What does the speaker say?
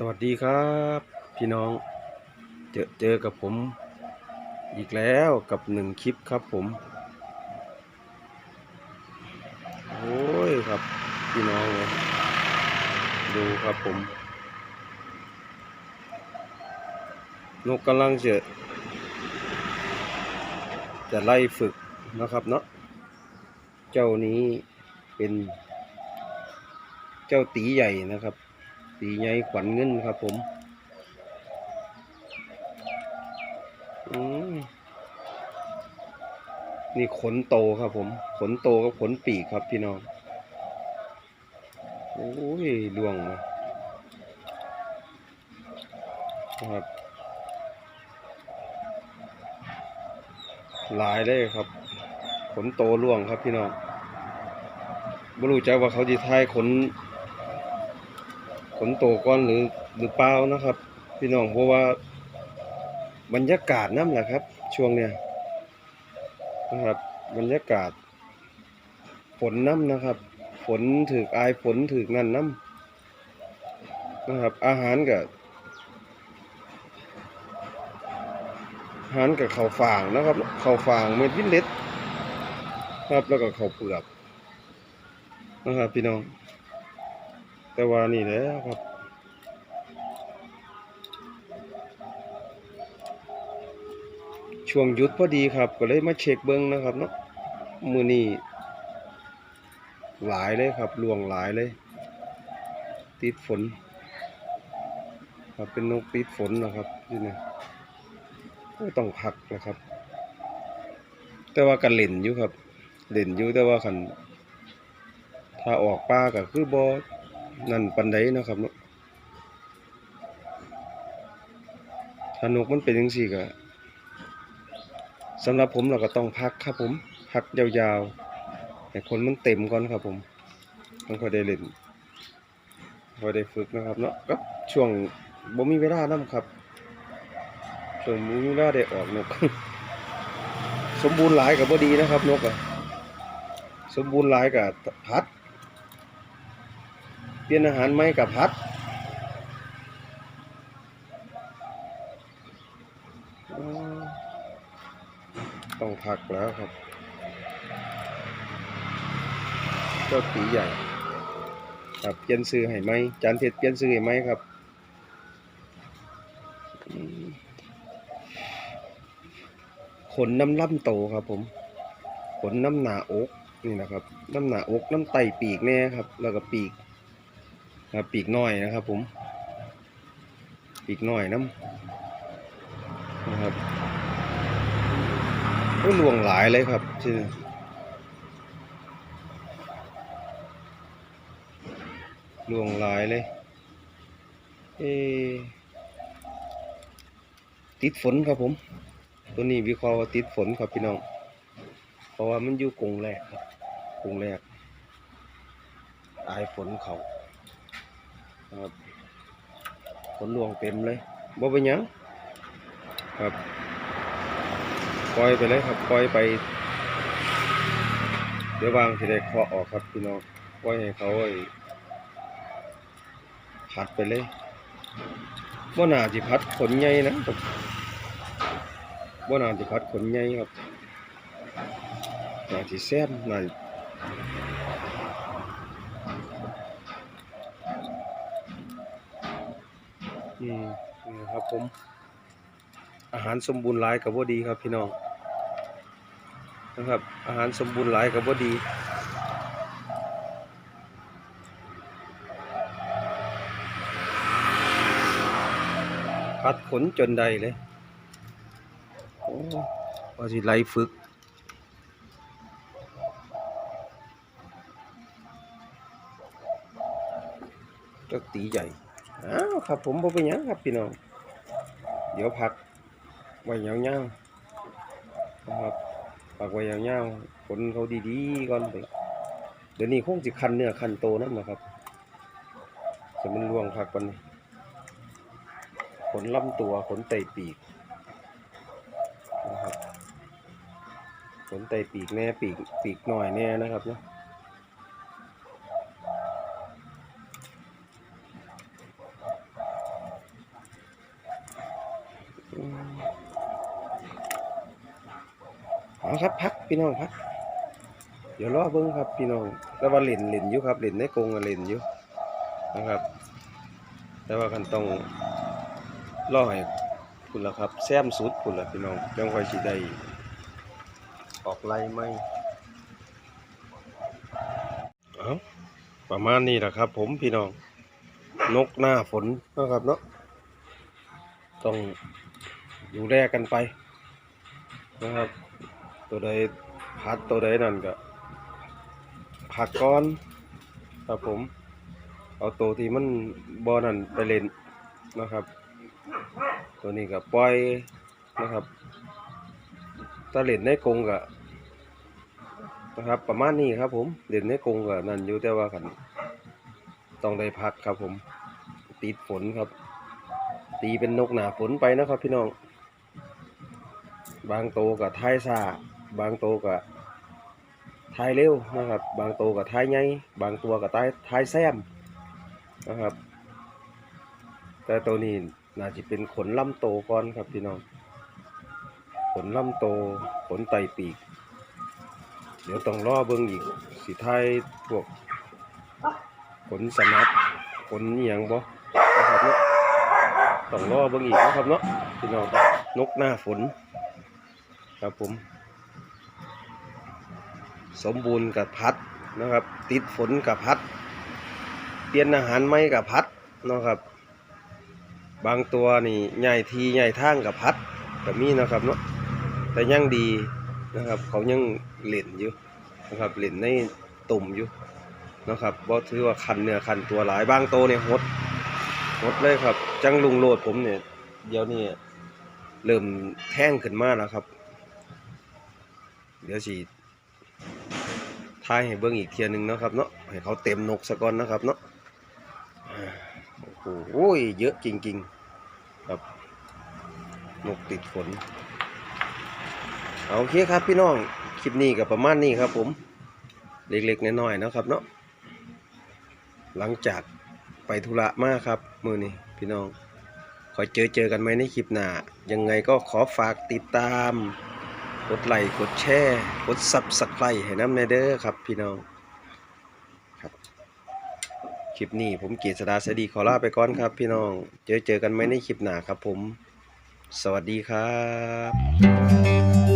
สวัสดีครับ พี่น้องเจอเจอกับผม อีกแล้วกับหนึ่งคลิปครับผม โอ้ยครับ พี่น้องดูครับผม นกกำลังจะจะไล่ฝึกนะครับเนาะเจ้านี้เป็น เจ้าตีใหญ่นะครับ ตีใหญ่ขวัญเงินครับผมอืมนี่ขนโตครับผม ขนโตกับขนปีกครับพี่น้อง โอ้ยล่วงมานะครับ หลายเลยครับ ขนโตล่วงครับพี่น้องไม่รู้จักว่าเขาจะทายขน ขนโตก้อนหรือหรือเปล่านะครับ พี่น้องเพราะว่าบรรยากาศน้ำแหละครับ ช่วงเนี้ยนะครับ บรรยากาศ ฝนน้ำนะครับ ฝนถือกอายฝนถือกนั่นน้ำนะครับ อาหารกับอาหารกับข้าวฟ่างนะครับข้าวฟ่างเม็ดวิเล็ดครับแล้วก็ข้าวเปลือกนะครับพี่น้อง แต่ว่านี่แหละครับช่วงหยุดพอดีครับก็เลยมาเช็คเบิ้งนะครับเนาะมือนี้หลายเลยครับลวงหลายเลย ติดฝนครับเป็นนกติดฝนนะครับที่นี่ต้องพักนะครับ แต่ว่ากันเล่นอยู่ครับเล่นอยู่แต่ว่าขันถ้าออกป่าก็คือบอ นั่นปันไดเนาะครับเนาะถ้านกมันเป็นจังซี่ก็สำหรับผมเราก็ต้องพักครับผม พักยาวๆให้คนมันเต็มก่อนครับผมมันค่อยได้เล่นค่อยได้ฝึกนะครับเนาะก็ช่วงบ่มีเวลานํครับช่วงบ่มีเวลาได้ออกนก สมบูรณ์หลายก็บ่ดีนะครับนกอะสมบูรณ์หลายก็พัด เปลี่ยนอาหารไหมกับพัดต้องพักแล้วครับ เจ้าตีใหญ่ครับเปลี่ยนซื้อให้ไหมจานเพชรเปลี่ยนซื้อให้ไหมครับขนน้ำล่ำโตครับผมขนน้ำหนาอกนี่นะครับ น้ำหนาอกน้ำไตปีกแน่ครับ แล้วก็ปีก ปีกน้อยนะครับ ผม ปีกน้อยน้ำนะครับก็ลวงหลายเลยครับที่ลวงหลายเลยเอติดฝนครับผม ตัวนี้วิเคราะห์ว่าติดฝนครับพี่น้อง เพราะว่ามันอยู่กรงแรกครับกรงแรกอายฝนเขา ครับผลลวงเต็มเลยบ่เป็นยังครับปล่อยไปเลยครับปล่อยไป เดี๋ยววางสิได้เคาะออกครับพี่น้องปล่อยให้เขาไอ้พัดไปเลยบ่น่าสิพัดขนใหญ่นะครับบ่น่าสิพัดขนใหญ่ครับน่าสิแซ่บน่า ครับผม อาหารสมบูรณ์หลายกับว่าดีครับพี่น้องนะครับ อาหารสมบูรณ์หลายกับว่าดีพัดขนจนใดเลยโอ้ว่าสิไล่ฝึกเจ้าตีใหญ่อ้าวครับผมบ่เป็นยังครับพี่น้อง เดี๋ยวพักไว้ยาวๆนะครับพักไว้ยาวๆผลเขาดีๆก่อนไปเดี๋ยวนี้คงสิคันเนื้อคันโตนั่นนะครับจะมันล่วงพักก่อนนี่ขนลำตัวขนไตปีกนะครับขนไตปีกแน่ปีกปีกหน่อยแน่นะครับเนาะ เอาครับพักพี่น้องพัก เดี๋ยวรอเบิ่งครับพี่น้องแต่ว่าเล่นเล่นอยู่ครับเล่นในกรงเล่นอยู่นะครับ แต่ว่ากันต้องรอให้พุ่นละครับแซมสุดพุ่นละพี่น้องจังค่อยสิได้ออกไล่ไหมเอาประมาณนี้แหละครับ ผมพี่น้อง นกหน้าฝนนะครับเนาะต้องดูแลกันไปนะครับ ตัวใดพัดตัวใดนั่นก็ผักก้อนครับผม เอาตัวที่มันบอนั่นไปเล่นนะครับ ตัวนี้ก็ปล่อยนะครับถ้าเล่นในกรงก็นะครับ ประมาณนี้ครับ ผมเล่นในกรงก็นั่นอยู่แต่ว่ากันต้องได้พักครับ ผมติดฝนครับ ตีเป็นนกหนาฝนไปนะครับ พี่น้อง บางโตวกับท้ายซา บางโตวกับท้ายเร็วนะครับ บางโตวกับท้ายใหญ่บางตัวกับท้ายทายแซมนะครับ แต่ตัวนี้น่าจะเป็นขนลำโตก่อนครับพี่น้อง ขนลำโต ขนไตปีก เดี๋ยวต้องรอเบิ่งอีกสิท้ายพวก ขนสนับขนอหยางบ่นะครับเนาะต้องรอเบิ่งอีกนะครับเนาะพี่น้องนกหน้าฝน ครับผม สมบูรณ์กับพัดนะครับ ติดฝนกับพัด เปลี่ยนอาหารไม่กับพัดนะครับ บางตัวนี่ใหญ่ทีใหญ่ทางกับพัดก็มีนะครับเนาะแต่ยังดีนะครับ เขายังเล่นอยู่นะครับเล่นในตุ่มอยู่นะครับบ่ถือว่าคันเนื้อคันตัวหลายบางตัวเนี่ยหดหดเลยครับ จังลุงโลดผมเนี่ยเดี๋ยวนี้เริ่มแท่งขึ้นมากแล้วครับ เดี๋ยวสิ ทายให้เบิ่งอีกเทียหนึงนะครับเนาะให้เขาเต็มนกซะก่อนนะครับเนาะโอ้โหเยอะจริงๆครับนกติดฝนเอาโอเคครับพี่น้องคลิปนี้ก็ประมาณนี้ครับ ผมเล็กๆน้อยๆนะครับเนาะหลังจากไปธุระมาครับมือนี้พี่น้องคอยเจอเจอกันไหมในคลิปหน้ายังไงก็ขอฝากติดตาม กดไลค์กดแชร์กดซับสไครต์ให้น้ำในเด้อครับ พี่น้องครับคลิปนี้ผมเกียรติสดาสดีขอลาไปก่อนครับ พี่น้อง เจอเจอกันไหมในคลิปหน้าครับผม สวัสดีครับ